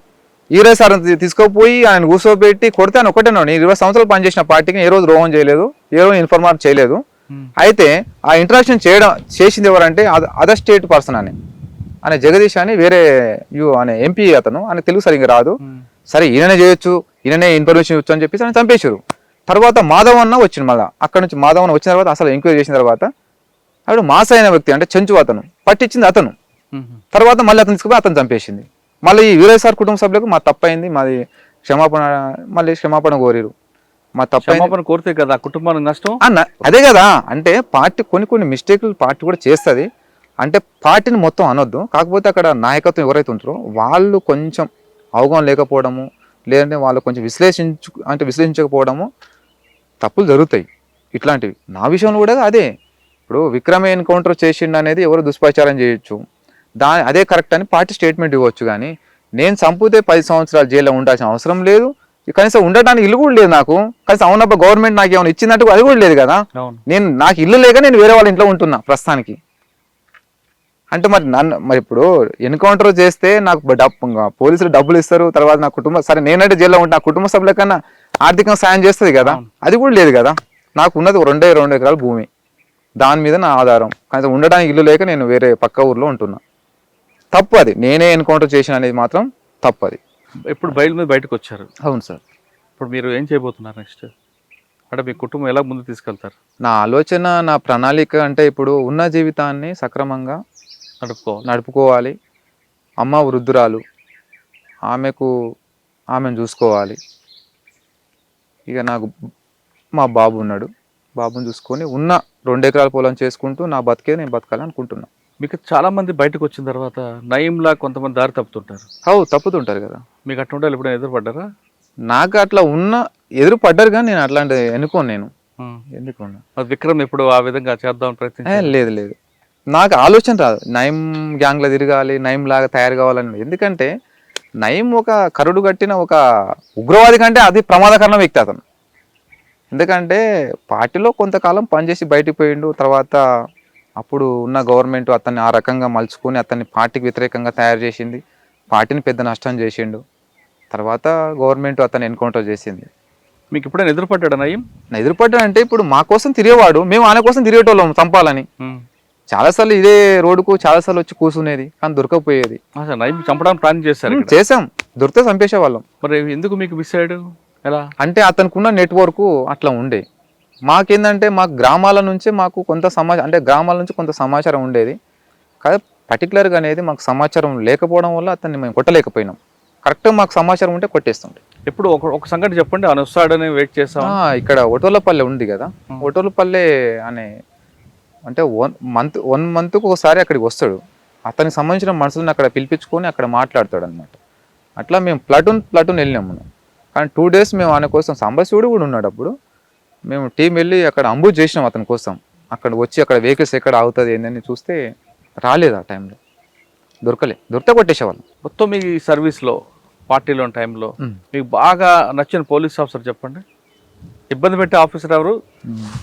ఈరే సార్ తీసుకుపోయి ఆయన కూర్చోబెట్టి కొడితే ఆయన ఒకటే నేను ఇరవై సంవత్సరాలు పనిచేసిన పార్టీకి ఏ రోజు ద్రోహం చేయలేదు ఏ రోజు ఇన్ఫార్మర్ చేయలేదు. అయితే ఆ ఇంటరాక్షన్ చేయడం చేసింది ఎవరంటే అదర్ స్టేట్ పర్సన్ అని. ఆయన జగదీష్ అని వేరే యు అనే ఎంపీ అతను. ఆయన తెలుగు సరిగ్గా రాదు. సరే ఈయననే చేయొచ్చు ఈయననే ఇన్ఫర్మేషన్ ఇవ్వచ్చు అని చెప్పేసి ఆయన చంపేశారు. తర్వాత మాధవ్ అన్న వచ్చింది మళ్ళీ. అక్కడ నుంచి మాధవ్ అన్న వచ్చిన తర్వాత అసలు ఎంక్వైరీ చేసిన తర్వాత అప్పుడు మాస అయిన వ్యక్తి అంటే చెంచు అతను. పట్టించింది అతను. తర్వాత మళ్ళీ అతను తీసుకుపోయి అతను చంపేసింది. మళ్ళీ ఈ వీరయ్య సార్ కుటుంబ సభ్యులకు మా తప్పైంది మాది క్షమాపణ మళ్ళీ క్షమాపణ కోరిరు. మా క్షమాపణ కోరితే కదా కుటుంబానికి నష్టం? అన్న అదే కదా అంటే పార్టీ కొన్ని కొన్ని మిస్టేక్లు పార్టీ కూడా చేస్తుంది. అంటే పార్టీని మొత్తం అనొద్దు. కాకపోతే అక్కడ నాయకత్వం ఎవరైతే ఉంటారో వాళ్ళు కొంచెం అవగాహన లేకపోవడము లేదంటే వాళ్ళు కొంచెం విశ్లేషించు అంటే విశ్లేషించకపోవడము తప్పులు జరుగుతాయి. ఇట్లాంటివి. నా విషయంలో కూడా అదే. ఇప్పుడు విక్రమ్ ఎన్కౌంటర్ చేసిండు అనేది ఎవరు దుష్ప్రచారం చేయొచ్చు. దా అదే కరెక్ట్ అని పార్టీ స్టేట్మెంట్ ఇవ్వచ్చు కానీ నేను చంపితే పది సంవత్సరాలు జైల్లో ఉండాల్సిన అవసరం లేదు. కనీసం ఉండటానికి ఇల్లు కూడా లేదు నాకు. కనీసం అవునబ్బా గవర్నమెంట్ నాకు ఏమైనా ఇచ్చిందంటే అది కూడా లేదు కదా. నేను నాకు ఇల్లు లేక నేను వేరే వాళ్ళ ఇంట్లో ఉంటున్నా ప్రస్తుతానికి. అంటే మరి నన్ను మరి ఇప్పుడు ఎన్కౌంటర్ చేస్తే నాకు డబ్బు పోలీసులు డబ్బులు ఇస్తారు తర్వాత నా కుటుంబం సరే నేనంటే జైల్లో ఉంటా నా కుటుంబ సభ్యుల కన్నా ఆర్థికంగా సాయం చేస్తుంది కదా. అది కూడా లేదు కదా. నాకు ఉన్నది రెండే రెండు ఎకరాల భూమి. దాని మీద నా ఆధారం. కనీసం ఉండడానికి ఇల్లు లేక నేను వేరే పక్క ఊర్లో ఉంటున్నా. తప్పు అది. నేనే ఎన్కౌంటర్ చేసిన అనేది మాత్రం తప్పు అది. ఇప్పుడు బయలు మీద బయటకు వచ్చారు? అవును సార్. ఇప్పుడు మీరు ఏం చేయబోతున్నారు నెక్స్ట్ అంటే మీ కుటుంబం ఎలా ముందు తీసుకెళ్తారు? నా ఆలోచన నా ప్రణాళిక అంటే ఇప్పుడు ఉన్న జీవితాన్ని సక్రమంగా నడుపుకోవాలి. నడుపుకోవాలి. అమ్మ వృద్ధురాలు. ఆమెకు ఆమెను చూసుకోవాలి. ఇక నాకు మా బాబు ఉన్నాడు. బాబుని చూసుకొని ఉన్న రెండు ఎకరాల పొలం చేసుకుంటూ నా బతికే నేను బతకాలి అనుకుంటున్నా మీకు చాలా మంది బయటకు వచ్చిన తర్వాత నయంలా కొంతమంది దారి తప్పుతుంటారు. అవు తప్పుతుంటారు కదా. మీకు అట్లా ఉండాలి ఎప్పుడైనా ఎదురుపడ్డారా? నాకు అట్లా ఉన్న ఎదురు పడ్డారు కానీ నేను అట్లాంటి ఎన్నుకోను నేను. ఎందుకున్నా? మరి విక్రమ్ ఎప్పుడు ఆ విధంగా చేద్దామని ఏ, ప్రయత్నించారు లేదు లేదు. నాకు ఆలోచన రాదు. నయం గ్యాంగ్లో తిరగాలి నయం లాగా తయారు కావాలని. ఎందుకంటే నయం ఒక కరుడు కట్టిన ఒక ఉగ్రవాది కంటే అది ప్రమాదకరమైన వ్యక్తి అతను. ఎందుకంటే పార్టీలో కొంతకాలం పనిచేసి బయటికి పోయిండు తర్వాత అప్పుడు ఉన్న గవర్నమెంట్ అతన్ని ఆ రకంగా మలుచుకొని అతన్ని పార్టీకి వ్యతిరేకంగా తయారు చేసింది. పార్టీని పెద్ద నష్టం చేసిండు. తర్వాత గవర్నమెంట్ అతన్ని ఎన్కౌంటర్ చేసింది. మీకు ఎప్పుడైనా ఎదురుపడ్డాడా నయం? నా ఎదురుపడ్డాడంటే ఇప్పుడు మా కోసం తిరిగేవాడు. మేము ఆయన కోసం తిరిగేటోళ్ళం చంపాలని. చాలాసార్లు ఇదే రోడ్డుకు చాలాసార్లు వచ్చి కూర్చునేది కానీ దొరకకపోయేది నయం చంపడానికి ప్లాన్ చేశారు. చేసాం దొరికితే చంపేసేవాళ్ళం. మరి ఎందుకు మీకు మిస్ అయ్యాడు? ఎలా? అంటే అతనికి ఉన్న నెట్వర్క్ అట్లా ఉండే. మాకేందంటే మా గ్రామాల నుంచే మాకు కొంత సమాచారం అంటే గ్రామాల నుంచి కొంత సమాచారం ఉండేది. కానీ పర్టికులర్గా అనేది మాకు సమాచారం లేకపోవడం వల్ల అతన్ని మేము కొట్టలేకపోయినాం. కరెక్ట్గా మాకు సమాచారం ఉంటే కొట్టేస్తుండే. ఎప్పుడు ఒక ఒక సంగతి చెప్పండి. ఆయన వస్తాడని వెయిట్ చేస్తాం ఇక్కడ ఒటోలపల్లె ఉంది కదా. ఒటోలపల్లె అనే అంటే వన్ మంత్ వన్ మంత్కు ఒకసారి అక్కడికి వస్తాడు. అతనికి సంబంధించిన మనుషులను అక్కడ పిలిపించుకొని అక్కడ మాట్లాడతాడు అనమాట అట్లా మేము ప్లటూన్ ప్లటూన్ వెళ్ళినాం మనం. కానీ టూ డేస్ మేము ఆయన కోసం సాంబశివుడు కూడా ఉన్నాడు అప్పుడు. మేము టీం వెళ్ళి అక్కడ అంబుజ్ చేసినాం అతని కోసం. అక్కడ వచ్చి అక్కడ వెహికల్స్ ఎక్కడ అవుతుంది ఏందని చూస్తే రాలేదు ఆ టైంలో దొరకలే. దొరికితే కొట్టేసేవాళ్ళం. మొత్తం మీ సర్వీస్లో పార్టీలో టైంలో. మీకు బాగా నచ్చిన పోలీస్ ఆఫీసర్ చెప్పండి. ఇబ్బంది పెట్టే ఆఫీసర్ ఎవరు?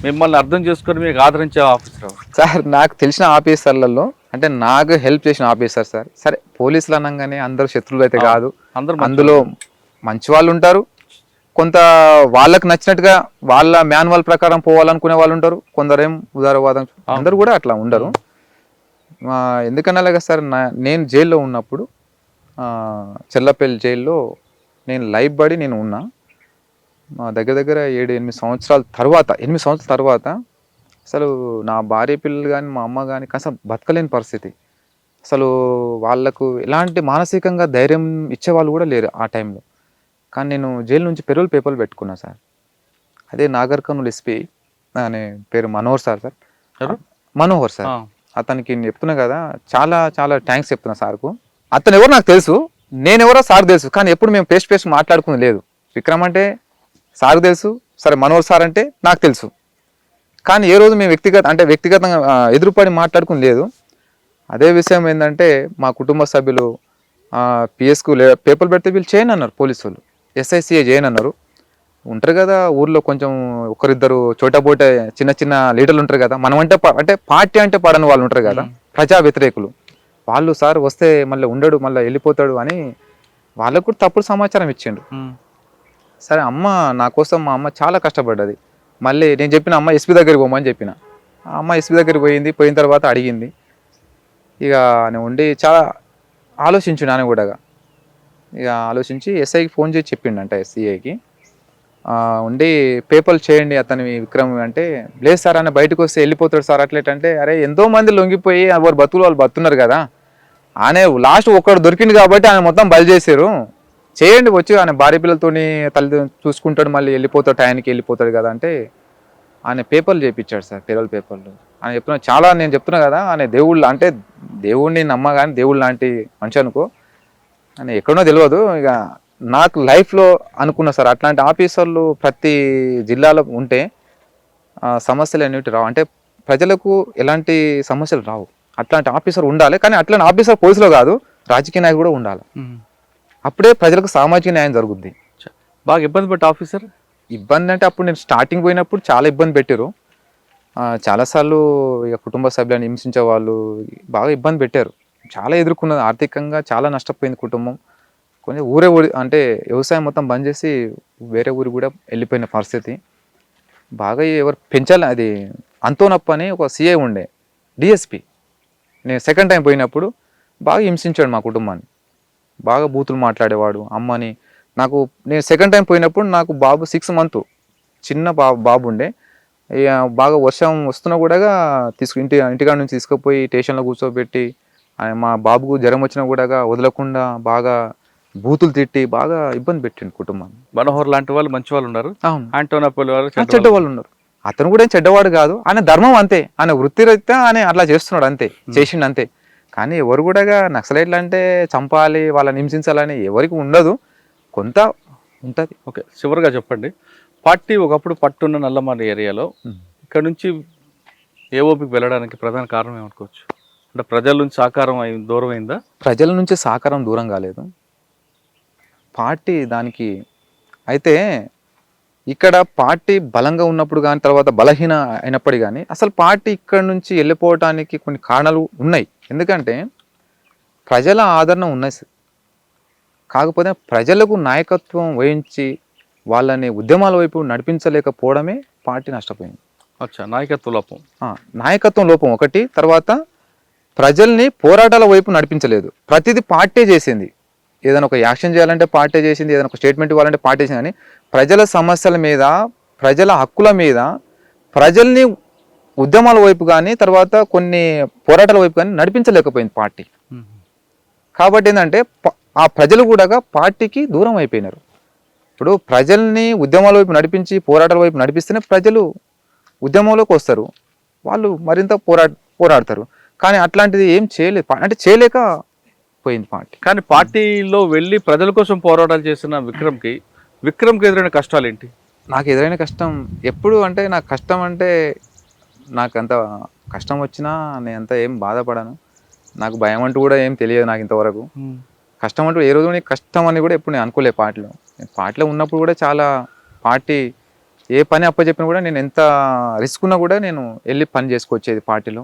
మిమ్మల్ని అర్థం చేసుకొని మీకు ఆదరించే ఆఫీసర్ ఎవరు? సార్ నాకు తెలిసిన ఆఫీసర్లలో అంటే నాకు హెల్ప్ చేసిన ఆఫీసర్ సార్. సరే పోలీసులు అనగానే అందరూ శత్రువులు అయితే కాదు. అందరూ అందులో మంచి వాళ్ళు ఉంటారు కొంత వాళ్ళకి నచ్చినట్టుగా వాళ్ళ మాన్యువల్ ప్రకారం పోవాలనుకునే వాళ్ళు ఉంటారు. కొందరేం ఉదారవాదం అందరూ కూడా అట్లా ఉండరు. ఎందుకన్నా సార్ నా నేను జైల్లో ఉన్నప్పుడు చెల్లపల్లి జైల్లో నేను లైఫ్ బడి నేను ఉన్నా. మా దగ్గర దగ్గర ఏడు ఎనిమిది సంవత్సరాల తర్వాత ఎనిమిది సంవత్సరాల తర్వాత అసలు నా భార్య పిల్లలు కానీ మా అమ్మ కానీ కాస్త బతకలేని పరిస్థితి. అసలు వాళ్ళకు ఎలాంటి మానసికంగా ధైర్యం ఇచ్చేవాళ్ళు కూడా లేరు ఆ టైంలో. కానీ నేను జైలు నుంచి పెరోల్ పేపర్లు పెట్టుకున్నా సార్. అదే నాగర్ కర్నూలు ఎస్పీ అనే పేరు Manohar sir sir? Manohar sir. అతనికి నేను చెప్తున్నా కదా చాలా చాలా థ్యాంక్స్ చెప్తున్నా సార్కు. అతను ఎవరు నాకు తెలుసు నేను ఎవరో సార్ తెలుసు కానీ ఎప్పుడు మేము ఫేస్ ఫేస్ మాట్లాడుకుంది లేదు. విక్రమ్ అంటే సార్ తెలుసు సరే మనోహర్ సార్ అంటే నాకు తెలుసు. కానీ ఏ రోజు మేము వ్యక్తిగత అంటే వ్యక్తిగతంగా ఎదురుపడి మాట్లాడుకుని లేదు. అదే విషయం ఏంటంటే మా కుటుంబ సభ్యులు పిఎస్కు పేపర్లు పెడితే వీళ్ళు చేయను అన్నారు పోలీసు వాళ్ళు. ఎస్ఐసిఏ చేయను అన్నారు. ఉంటారు కదా ఊర్లో కొంచెం ఒకరిద్దరు చోటపోటే చిన్న చిన్న లీడర్లు ఉంటారు కదా. మనం అంటే అంటే పార్టీ అంటే పడని వాళ్ళు ఉంటారు కదా ప్రజా వ్యతిరేకులు. వాళ్ళు సార్ వస్తే మళ్ళీ ఉండడు మళ్ళీ వెళ్ళిపోతాడు అని వాళ్ళకు కూడా తప్పుడు సమాచారం ఇచ్చిండు. సరే అమ్మ నా కోసం మా అమ్మ చాలా కష్టపడ్డది. మళ్ళీ నేను చెప్పిన అమ్మ ఎస్పీ దగ్గరికి పోమని చెప్పిన. ఆ అమ్మ ఎస్పీ దగ్గరికి పోయింది పోయిన తర్వాత అడిగింది. ఇక నేను ఉండి చాలా ఆలోచించు నాన్న కూడా. ఇక ఆలోచించి ఎస్ఐకి ఫోన్ చేసి చెప్పిండంట ఎస్సీఐకి ఉండి పేపర్లు చేయండి అతని విక్రమ్ అంటే లేదు సార్ అని బయటకు వస్తే వెళ్ళిపోతాడు సార్ అట్లేటంటే అరే ఎంతో మంది లొంగిపోయి ఎవరు బతుకులు వాళ్ళు బతున్నారు కదా. ఆయన లాస్ట్ ఒక్కడు దొరికింది కాబట్టి ఆయన మొత్తం బలి చేశారు. చేయండి వచ్చి ఆయన భార్య పిల్లలతోని తల్లి చూసుకుంటాడు మళ్ళీ వెళ్ళిపోతాడు టైంకి వెళ్ళిపోతాడు కదా అంటే ఆయన పేపర్లు చేయించాడు సార్ పేపర్ పేపర్లు. ఆయన చెప్తున్నా చాలా నేను చెప్తున్నా కదా ఆయన దేవుళ్ళు అంటే దేవుడిని నమ్మ కానీ దేవుడు లాంటి మనిషి అనుకో అని ఎక్కడో తెలియదు ఇక నాకు లైఫ్లో అనుకున్నా సార్ అట్లాంటి ఆఫీసర్లు ప్రతి జిల్లాలో ఉంటే సమస్యలు అనేవి రావు. అంటే ప్రజలకు ఎలాంటి సమస్యలు రావు. అట్లాంటి ఆఫీసర్ ఉండాలి. కానీ అట్లాంటి ఆఫీసర్ పోలీసులో కాదు రాజకీయ నాయకుడు కూడా ఉండాలి. అప్పుడే ప్రజలకు సామాజిక న్యాయం జరుగుద్ది. బాగా ఇబ్బంది పడ్డ ఆఫీసర్ ఇబ్బంది అంటే అప్పుడు నేను స్టార్టింగ్ పోయినప్పుడు చాలా ఇబ్బంది పెట్టారు. చాలాసార్లు ఇక కుటుంబ సభ్యులను హింసించే వాళ్ళు బాగా ఇబ్బంది పెట్టారు. చాలా ఎదుర్కొన్నది. ఆర్థికంగా చాలా నష్టపోయింది కుటుంబం. కొంచెం ఊరే ఊరి అంటే వ్యవసాయం మొత్తం బంద్ చేసి వేరే ఊరికి కూడా వెళ్ళిపోయిన పరిస్థితి. బాగా ఎవరు పెంచాలి అది అంతోనప్ప అని ఒక సీఏ ఉండే డిఎస్పి నేను సెకండ్ టైం పోయినప్పుడు బాగా హింసించాడు మా కుటుంబాన్ని. బాగా బూతులు మాట్లాడేవాడు అమ్మని. నాకు నేను సెకండ్ టైం పోయినప్పుడు నాకు బాబు సిక్స్ మంత్ చిన్న బాబు బాబు ఉండే. ఇక బాగా వర్షం వస్తున్నా కూడా తీసుకు ఇంటి ఇంటికాడ నుంచి తీసుకుపోయి స్టేషన్లో కూర్చోబెట్టి ఆయన మా బాబుకు జ్వరం వచ్చినా కూడా వదలకుండా బాగా బూతులు తిట్టి బాగా ఇబ్బంది పెట్టిండు కుటుంబాన్ని మనోహర్ లాంటి వాళ్ళు మంచి వాళ్ళు ఉన్నారు. వాళ్ళు చెడ్డ వాళ్ళు ఉన్నారు. అతను కూడా ఏం చెడ్డవాడు కాదు. ఆయన ధర్మం అంతే. ఆయన వృత్తిరీత్యా ఆయన అట్లా చేస్తున్నాడు అంతే. చేసిండు అంతే. కానీ ఎవరు కూడా నక్సలైట్లు అంటే చంపాలి వాళ్ళని హింసించాలని ఎవరికి ఉండదు. కొంత ఉంటది. ఓకే చివరిగా చెప్పండి. పార్టీ ఒకప్పుడు పట్టున్న నల్లమల్లి ఏరియాలో ఇక్కడ నుంచి ఏఓపికి వెళ్ళడానికి ప్రధాన కారణం ఏమనుకోవచ్చు? అంటే ప్రజల నుంచి సహకారం అయి దూరం అయిందా ప్రజల నుంచి సహకారం దూరం కాలేదు. పార్టీ దానికి అయితే ఇక్కడ పార్టీ బలంగా ఉన్నప్పుడు కానీ తర్వాత బలహీన అయినప్పటికీ కానీ అసలు పార్టీ ఇక్కడ నుంచి వెళ్ళిపోవటానికి కొన్ని కారణాలు ఉన్నాయి. ఎందుకంటే ప్రజల ఆదరణ ఉన్నాయి సార్. కాకపోతే ప్రజలకు నాయకత్వం వహించి వాళ్ళని ఉద్యమాల వైపు నడిపించలేకపోవడమే పార్టీ నష్టపోయింది. అచ్చా నాయకత్వ లోపం. నాయకత్వం లోపం ఒకటి తర్వాత ప్రజల్ని పోరాటాల వైపు నడిపించలేదు. ప్రతిదీ పార్టీ చేసింది. ఏదైనా ఒక యాక్షన్ చేయాలంటే పార్టీ చేసింది ఏదైనా ఒక స్టేట్మెంట్ ఇవ్వాలంటే పార్టీ చేసింది కానీ ప్రజల సమస్యల మీద ప్రజల హక్కుల మీద ప్రజల్ని ఉద్యమాల వైపు కానీ తర్వాత కొన్ని పోరాటాల వైపు కానీ నడిపించలేకపోయింది పార్టీ. కాబట్టి ఏంటంటే ఆ ప్రజలు కూడా పార్టీకి దూరం అయిపోయినారు. ఇప్పుడు ప్రజల్ని ఉద్యమాల వైపు నడిపించి పోరాటాల వైపు నడిపిస్తేనే ప్రజలు ఉద్యమంలోకి వస్తారు. వాళ్ళు మరింత పోరా పోరాడతారు. కానీ అట్లాంటిది ఏం చేయలేదు. అంటే చేయలేక పోయింది పార్టీ. కానీ పార్టీలో వెళ్ళి ప్రజల కోసం పోరాటాలు చేసిన విక్రమ్కి విక్రమ్కి ఎదురైన కష్టాలు ఏంటి నాకు ఎదురైన కష్టం ఎప్పుడు అంటే నాకు కష్టం అంటే నాకు అంత కష్టం వచ్చినా నేను అంత ఏం బాధపడను. నాకు భయం అంటూ కూడా ఏం తెలియదు నాకు ఇంతవరకు. కష్టం అంటూ ఏ రోజు కూడా కష్టం అని కూడా ఎప్పుడు నేను అనుకోలే పార్టీలో. నేను పార్టీలో ఉన్నప్పుడు కూడా చాలా పార్టీ ఏ పని అప్పచెప్పినా కూడా నేను ఎంత రిస్క్ ఉన్నా కూడా నేను వెళ్ళి పని చేసుకొచ్చేది పార్టీలో.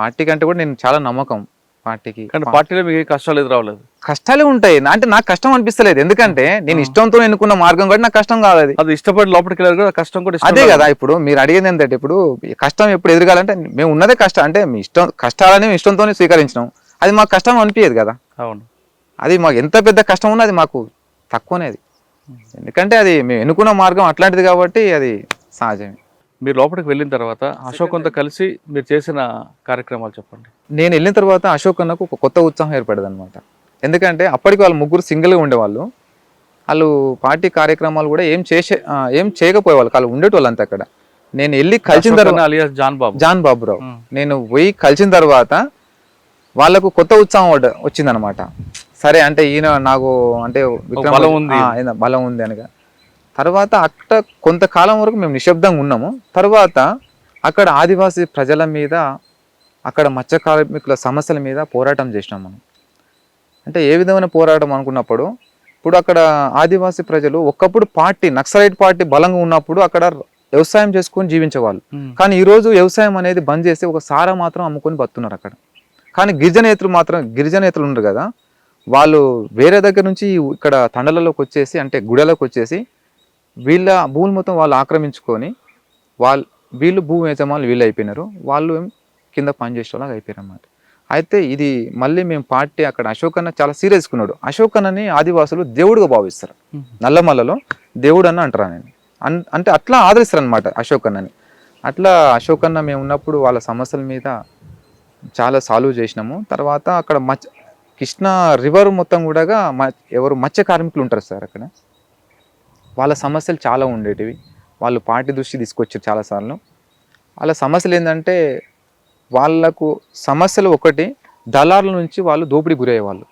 పార్టీ కంటే కూడా నేను చాలా నమ్మకం పార్టీకి. కానీ పార్టీలో మీకు కష్టాలు ఎదురవలేదు కష్టాలే ఉంటాయి. అంటే నాకు కష్టం అనిపిస్తలేదు. ఎందుకంటే నేను ఇష్టంతో ఎన్నుకున్న మార్గం కూడా నాకు కష్టం కాదు అది ఇష్టపడి లోపలికి వెళ్ళారు కదా కష్టం కూడా అదే. కదా. ఇప్పుడు మీరు అడిగేది ఏంటంటే ఇప్పుడు కష్టం ఎప్పుడు ఎదురగాలంటే మేము ఉన్నదే కష్టం. అంటే మీ ఇష్టం కష్టాలని ఇష్టంతోనే స్వీకరించినాం. అది మాకు కష్టం అనిపించదు కదా. అవును. అది మాకు ఎంత పెద్ద కష్టం ఉన్నా అది మాకు తక్కువనే అది. ఎందుకంటే అది మేము ఎన్నుకున్న మార్గం అట్లాంటిది కాబట్టి అది సహజమే. మీరు లోపలికి వెళ్ళిన తర్వాత అశోకంతో కలిసి మీరు చేసిన కార్యక్రమాలు చెప్పండి. నేను వెళ్ళిన తర్వాత అశోక్ అన్నకు ఒక కొత్త ఉత్సాహం ఏర్పడదు అనమాట ఎందుకంటే అప్పటికి వాళ్ళు ముగ్గురు సింగిల్గా ఉండేవాళ్ళు. వాళ్ళు పార్టీ కార్యక్రమాలు కూడా ఏం చేసే ఏం చేయకపోయేవాళ్ళు. వాళ్ళు ఉండేటోళ్ళు అంతా అక్కడ. నేను వెళ్ళి కలిసిన తర్వాత జాన్ బాబు. జాన్ బాబురావు. నేను పోయి కలిసిన తర్వాత వాళ్ళకు కొత్త ఉత్సాహం వచ్చిందనమాట సరే అంటే ఈయన నాకు అంటే విక్రమ్ బలం ఉంది. బలం ఉంది అనగా. తర్వాత అక్కడ కొంతకాలం వరకు మేము నిశ్శబ్దంగా ఉన్నాము. తర్వాత అక్కడ ఆదివాసీ ప్రజల మీద అక్కడ మత్స్య కార్మికుల సమస్యల మీద పోరాటం చేసినాం మనం. అంటే ఏ విధమైన పోరాటం అనుకున్నప్పుడు ఇప్పుడు అక్కడ ఆదివాసీ ప్రజలు ఒకప్పుడు పార్టీ నక్సలైట్ పార్టీ బలంగా ఉన్నప్పుడు అక్కడ వ్యవసాయం చేసుకొని జీవించేవాళ్ళు. కానీ ఈరోజు వ్యవసాయం అనేది బంద్ చేసి ఒక సారా మాత్రం అమ్ముకొని బతున్నారు అక్కడ. కానీ గిరిజనేతలు మాత్రం గిరిజనేతలు ఉండరు కదా. వాళ్ళు వేరే దగ్గర నుంచి ఇక్కడ తండలలోకి వచ్చేసి అంటే గుడలోకి వచ్చేసి వీళ్ళ భూములు మొత్తం వాళ్ళు ఆక్రమించుకొని వాళ్ళు వీళ్ళు భూమి యజమానులు వీళ్ళు అయిపోయినారు. వాళ్ళు కింద పని చేసేలాగా అయిపోయారు అన్నమాట అయితే ఇది మళ్ళీ మేము పార్టీ అక్కడ అశోక్ అన్న చాలా సీరియస్కున్నాడు అశోక్ అన్నని ఆదివాసులు దేవుడిగా భావిస్తారు. నల్లమల్లలో దేవుడు అన్న అంటారా నేను అన్- అంటే అట్లా ఆదరిస్తారు అనమాట అశోక్ అన్నని అట్లా అశోక్ అన్న మేము ఉన్నప్పుడు వాళ్ళ సమస్యల మీద చాలా సాల్వ్ చేసినాము. తర్వాత అక్కడ మచ్ కృష్ణా రివర్ మొత్తం కూడా మ- ఎవరు మత్స్య కార్మికులు ఉంటారు సార్ అక్కడ. వాళ్ళ సమస్యలు చాలా ఉండేటివి. వాళ్ళు పార్టీ దృష్టి తీసుకొచ్చారు చాలాసార్లు. వాళ్ళ సమస్యలు ఏంటంటే వాళ్ళకు సమస్యలు ఒకటి దళారుల నుంచి వాళ్ళు దోపిడీ గురయ్యేవాళ్ళు.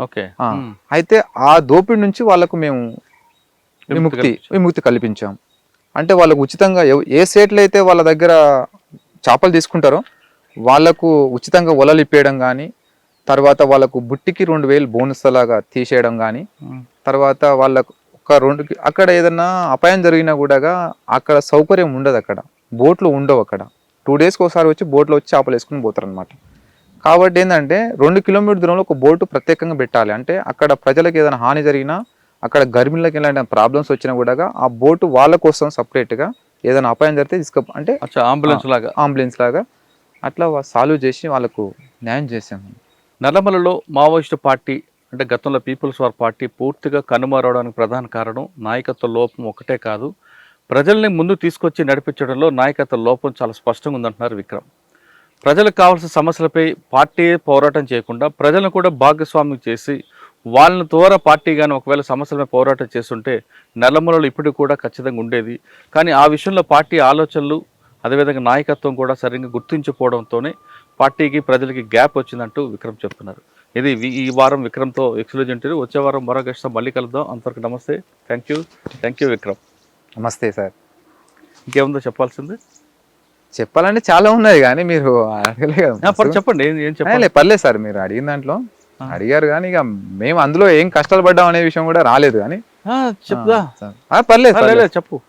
ఓకే. అయితే ఆ దోపిడీ నుంచి వాళ్ళకు మేము విముక్తి. విముక్తి కల్పించాం. అంటే వాళ్ళకు ఉచితంగా ఎవ- ఏ స్టేట్లో అయితే వాళ్ళ దగ్గర చేపలు తీసుకుంటారో వాళ్ళకు ఉచితంగా వలలు ఇప్పేయడం కానీ తర్వాత వాళ్ళకు బుట్టికి రెండు వేలు బోనస్ లాగా తీసేయడం కానీ తర్వాత వాళ్ళకు ఒక రెండు అక్కడ ఏదన్నా అపాయం జరిగినా కూడా అక్కడ సౌకర్యం ఉండదు అక్కడ. బోట్లు ఉండవు అక్కడ. టూ డేస్కి ఒకసారి వచ్చి బోట్లో వచ్చి చేపలు వేసుకుని పోతారు అనమాట కాబట్టి ఏంటంటే రెండు కిలోమీటర్ దూరంలో ఒక బోటు ప్రత్యేకంగా పెట్టాలి. అంటే అక్కడ ప్రజలకు ఏదైనా హాని జరిగినా అక్కడ గర్భిణులకు ఎలాంటి ప్రాబ్లమ్స్ వచ్చినా కూడా ఆ బోటు వాళ్ళ కోసం సపరేట్గా ఏదైనా అపాయం జరిగితే తీసుకు అంటే అంబులెన్స్ లాగా. అంబులెన్స్ లాగా. అట్లా సాల్వ్ చేసి వాళ్ళకు న్యాయం చేసాము నల్లమలలో మావోయిస్టు పార్టీ అంటే గతంలో పీపుల్స్ వార్ పార్టీ పూర్తిగా కనుమరవడానికి ప్రధాన కారణం నాయకత్వ లోపం ఒకటే కాదు. ప్రజల్ని ముందు తీసుకొచ్చి నడిపించడంలో నాయకత్వ లోపం చాలా స్పష్టంగా ఉందంటున్నారు విక్రమ్. ప్రజలకు కావాల్సిన సమస్యలపై పార్టీ పోరాటం చేయకుండా ప్రజలను కూడా భాగస్వామ్యం చేసి వాళ్ళని ద్వారా పార్టీ కానీ ఒకవేళ సమస్యలపై పోరాటం చేస్తుంటే నల్లమలలో ఇప్పటికి కూడా ఖచ్చితంగా ఉండేది. కానీ ఆ విషయంలో పార్టీ ఆలోచనలు అదేవిధంగా నాయకత్వం కూడా సరిగ్గా గుర్తించకపోవడంతోనే పార్టీకి ప్రజలకి గ్యాప్ వచ్చిందంటూ విక్రమ్ చెప్తున్నారు. ఇది వి- ఈ వారం విక్రమ్తో ఎక్స్క్లూజ్ ఇంటర్వ్యూ. వచ్చే వారం మరో గెస్ట్ మళ్ళీ కలుద్దాం. అంతవరకు నమస్తే. Thank you thank you Vikram. నమస్తే సార్. ఇంకేముందో చెప్పాల్సింది? చెప్పాలంటే చాలా ఉన్నాయి కానీ మీరు అడగలే ఆ, కదా పర్లేదు చెప్పండి. ఏం చెప్పాలి? పర్లేదు సార్ మీరు అడిగిన దాంట్లో. అడిగారు కానీ ఇక మేము అందులో ఏం కష్టాలు పడ్డాం అనే విషయం కూడా రాలేదు కానీ. చెప్దా? పర్లేదు. చెప్పు.